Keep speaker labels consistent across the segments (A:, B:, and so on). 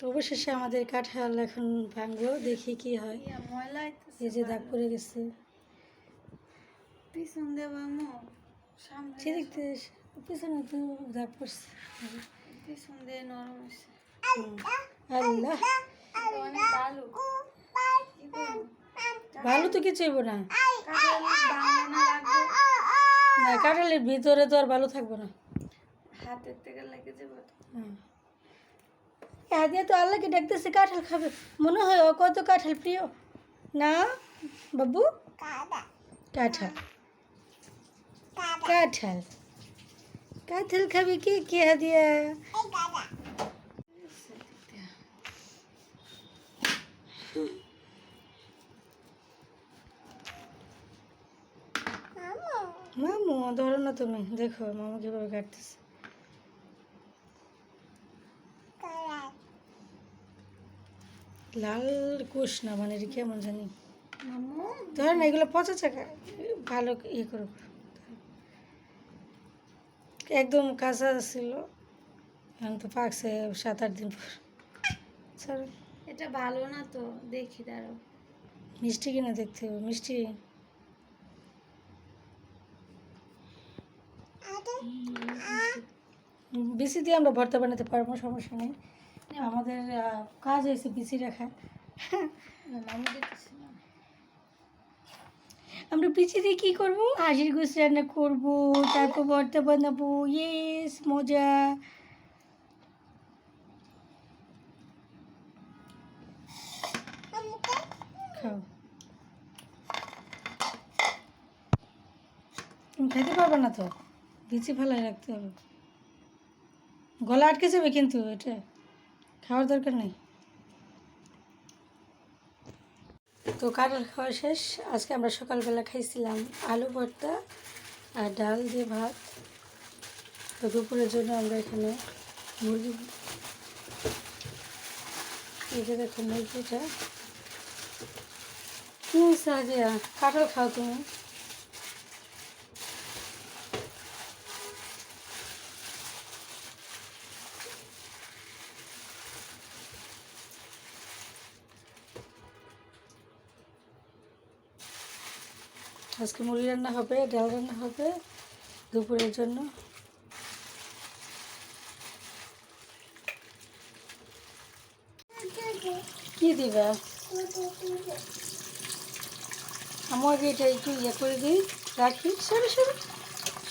A: তো অবশেষে আমাদের কাঁঠাল এখন ভাঙবো দেখি কি হয়। এই যে দাগ পড়ে গেছে।
B: পিছন
A: সেদিক থেকে পিছনে তো দাগ পড়ছে।
B: পিছন দিয়ে নরম
A: আল্লাহ।
B: ভালো
A: তো কিছু হইব না। কাঁঠালের ভিতরে তো আর ভালো থাকব না।
B: হাতের থেকে লেগে যাবে
A: হুম। আদিয়া তো আল্লাহকে ডাকতেছে, কাঁঠাল খাবে। মনে হয় ও কত কাঁঠাল প্রিয়। না, বাবু? কাঁঠাল। কাঁঠাল। কাঁঠাল খাবি কি? কে হাদিয়া মামু, ধরো না তুমি। দেখো, মামু কীভাবে কাটতেছে লাল কুশ না মানে কেমন জানি?
B: মামু?
A: ধর না এগুলো পচা চাকা। ভালো ইয়ে করো। একদম কাঁচা ছিল। এখন তো পাকছে সাত আট দিন পর। ছাড়ো।
B: এটা ভালো না তো দেখি দাঁড়ো
A: মিষ্টি কিনা দেখতে হবে মিষ্টি। বেশি দিয়ে আমরা ভর্তা বানাতে পারব সমস্যা নেই। আমাদের কাজ হয়েছে বিসি রাখা আমরা দিয়ে কী করব? হাসির গুছ রান্না করব, তারপর ভর্তা বানাবো। ইয়েস মজা। খাও। খেতে পারবে না তো? বিচি ফেলায় রাখতে হবে। গলা আটকে যাবে কিন্তু এটা। খাওয়ার দরকার নেই? তো কাঁঠাল খাওয়া শেষ। আজকে আমরা সকালবেলা খাইছিলাম আলু ভর্তা আর ডাল দিয়ে ভাত। তো দুপুরের জন্য আমরা এখানে মুরগি দেখো মুরগিটা। কি হয়েছে আজিয়া কাঁঠাল খাও তুমি। আজকে মুড়ি রান্না হবে, ডাল রান্না হবে দুপুরের জন্য। কি দিবা? আমাকে এটা একটু ইয়ে করে দিই, রাখি। Sorry sorry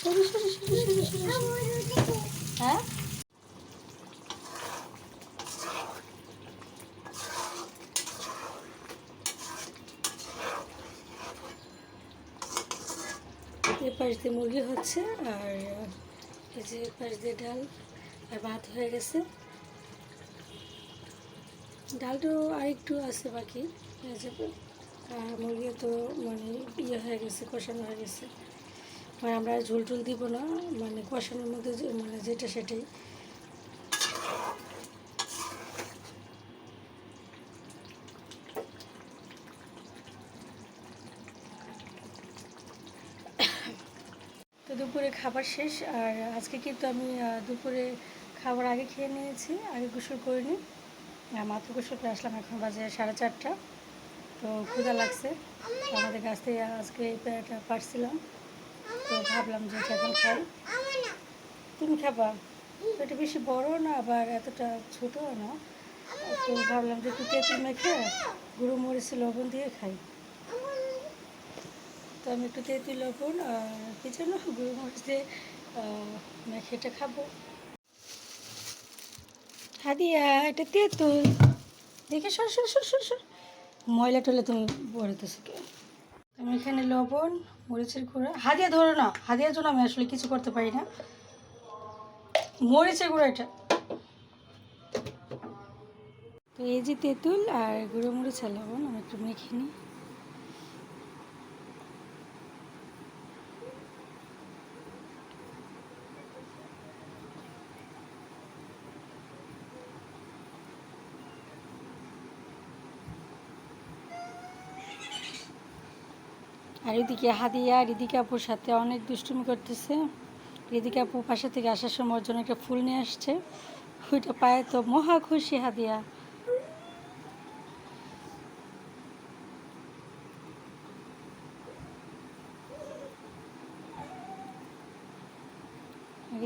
A: sorry sorry sorry sorry. হ্যাঁ? এ পাশ দিয়ে মুরগি হচ্ছে, আর এই যে পাশ দিয়ে ডাল আর ভাত হয়ে গেছে। ডালটাও আরেকটু আছে বাকি হয়ে যাবে আর মুরগি তো মানে ইয়ে হয়ে গেছে, কষানো হয়ে গেছে। মানে আমরা ঝোল টুল দিব না মানে কষানোর মধ্যে মানে যেটা সেটাই। দুপুরে খাবার শেষ, আর আজকে কিন্তু আমি দুপুরে খাবার আগে খেয়ে নিয়েছি, আগে গোসল করিনি মাত্র গোসল করে আসলাম এখন বাজে সাড়ে চারটা। তো ক্ষুধা লাগছে। আমাদের গাছ থেকে আজকে এই পেয়ারাটা পারছিলাম। তো ভাবলাম যে এখন খাই। তুমি খাবা? এটা বেশি বড় না, আবার এতটা ছোটও না। তো ভাবলাম যে একটু তেঁতুল মেখে, গুঁড়ো মরিচ, লবণ দিয়ে খাই। তো আমি একটু তেঁতুল লবণ আর কি যেন গুঁড়ো মরিচ দিয়ে আহ, মেখে এটা খাব। হাদিয়া এটা তেঁতুল দেখে সর সর সর সর সর। ময়লা টলে তুমি বড়তেছো কে আমি এখানে লবণ মরিচের গুঁড়া। হাদিয়া ধরো না হাদিয়ার জন্য আমি আসলে কিছু করতে পারি না। মরিচের গুঁড়া এটা। তো এই যে তেঁতুল আর গুঁড়ো মরিচ আর লবণ আমি একটু মেখে নিই। আর এদিকে হাদিয়া রিদিকা আপুর সাথে অনেক দুষ্টুমি করতেছে। রিদিকা আপু পাশা থেকে আসার সময় ওর জন্য একটা ফুল নিয়ে আসছে। ফুলটা পায় তো মহা খুশি হাদিয়া।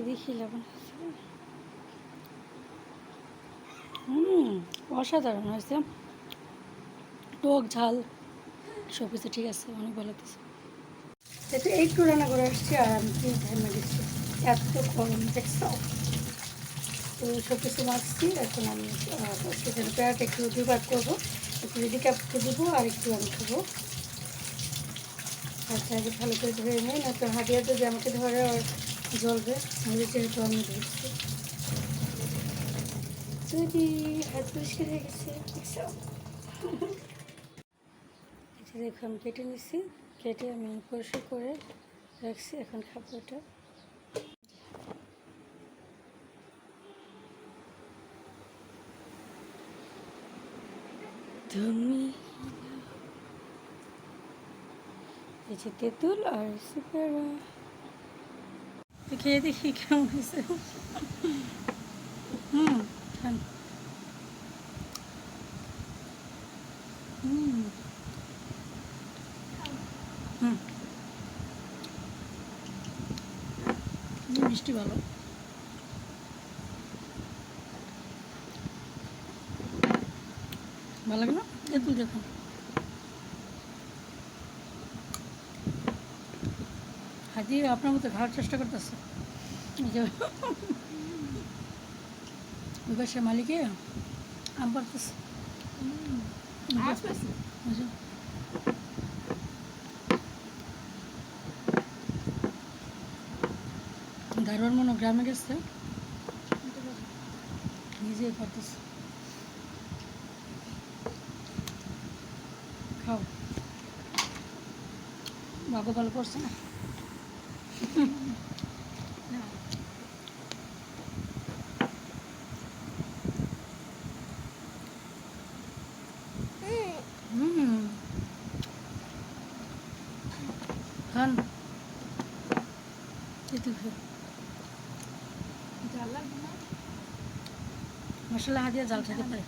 A: দেখি অসাধারণ হয়েছে। টক ঝাল। সব কিছু ঠিক আছে, অনেক ভালো লাগতেছে। এটা একটু রান্না করে আসছি আর আমি কি ধ্যানে দিচ্ছি এত গরম, দেখছ? তো সব কিছু মাখছি এখন আমি সেখানে পেয়ারটা একটু দুবার করব। একটু রেডি ক্যাপকে দেবো আর একটু আমি খাব। আচ্ছা আগে ভালো করে ধরে নেই না তো হাতিয়ার যদি আমাকে ধরে আর জ্বলবে আমি যেহেতু আমি ধরছি। যদি হাত পরিষ্কার হয়ে গেছে এটা দেখো, আমি কেটে নিচ্ছি কেটে আমি পরিষ্কার করে রাখছি এখন খাব এটা তুমি এই যে তেঁতুল আর সুপেরা খেয়ে দেখি কেমন হয়েছে। হুম খান হুম হুম হুম, মিষ্টি ভালো ভালো লাগে না তেঁতুল দেখুন হাজি আপনার মতো খাওয়ার চেষ্টা করতেছে এই যে ওই পাশে মালিকে আম পারতেছে বুঝো? দারোয়ার মনে গ্রামে গেছে। নিজে করতেছে। খাও। ভাগ্য ভালো করছে না হুম খান তেঁতুল খাও
B: জাল লাগবে না
A: মশলা হাদিয়া জাল খেতে পারে।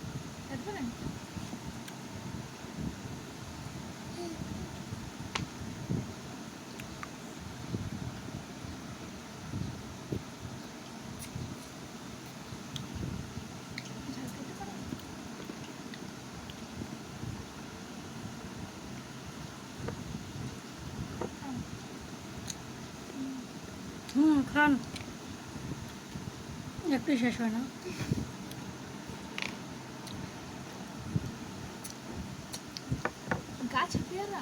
A: হুম খান। একটু শেষ হয় না
B: গাছ পেয়ারা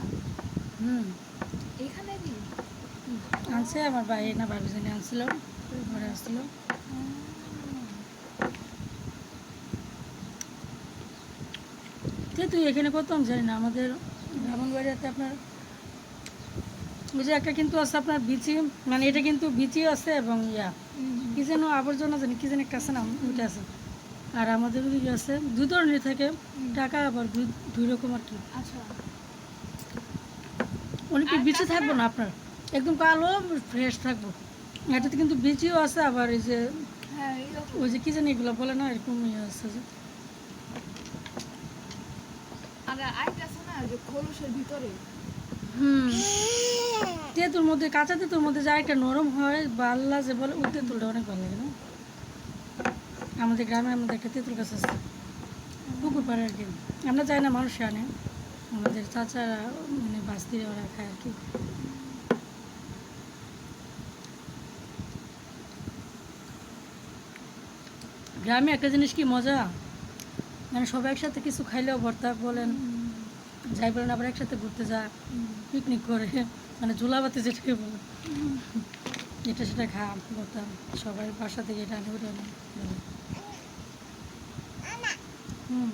A: হুম।
B: এখানে
A: আনছে আমার ভাই না ভাবি জানি আনছিল। ঘরে আসছিল। তুই এখানে কত আমি জানি না আমাদের ব্রাহ্মণবাড়িয়াতে আপনার ওই যে একটা কিন্তু আছে আপনার বিচি মানে এটা কিন্তু বিচিও আছে এবং ইয়া। কি যেন আবর্জনা জানি কি যেন একটা আছে না ওইটা আছে। আর আমাদের আছে দুই ধরনের থাকে। টাকা আবার দুই দুই রকম আর কি।
B: আচ্ছা।
A: অনেকে
B: আর
A: বিচি থাকব না আপনার? একদম কালো ফ্রেশ থাকব। এটাতে কিন্তু বিচিও আছে আবার এই যে
B: হ্যাঁ
A: ওই যে কি জানি এগুলো বলে না এরকম ইয়ে আছে যে।
B: আর আরেকটা আছে না যে খোলসের ভিতরে।
A: হুম। তেঁতুর মধ্যে কাঁচা তেঁতুর মধ্যে যা একটা নরম হয় বাল্লা যে বলে ওই তেঁতুলটা অনেক ভালো লাগে না? আমাদের একটা তেঁতুল গাছ আছে পুকুর পাড়ে আর কি। আমরা যাই না মানুষ আনে আমাদের চাচারা মানে বাস্তিরা ওরা খায় আর কি। গ্রামে একটা জিনিস কি মজা? মানে সবাই একসাথে কিছু খাইলেও ভর্তা বলেন, যাই বলেন, আবার একসাথে ঘুরতে যা পিকনিক করে মানে ঝোলাবাতি যেটাকে বলে। এটা সেটা খা ভর্তা, সবাই বাসা থেকে এটা আনে, ওটা হুম।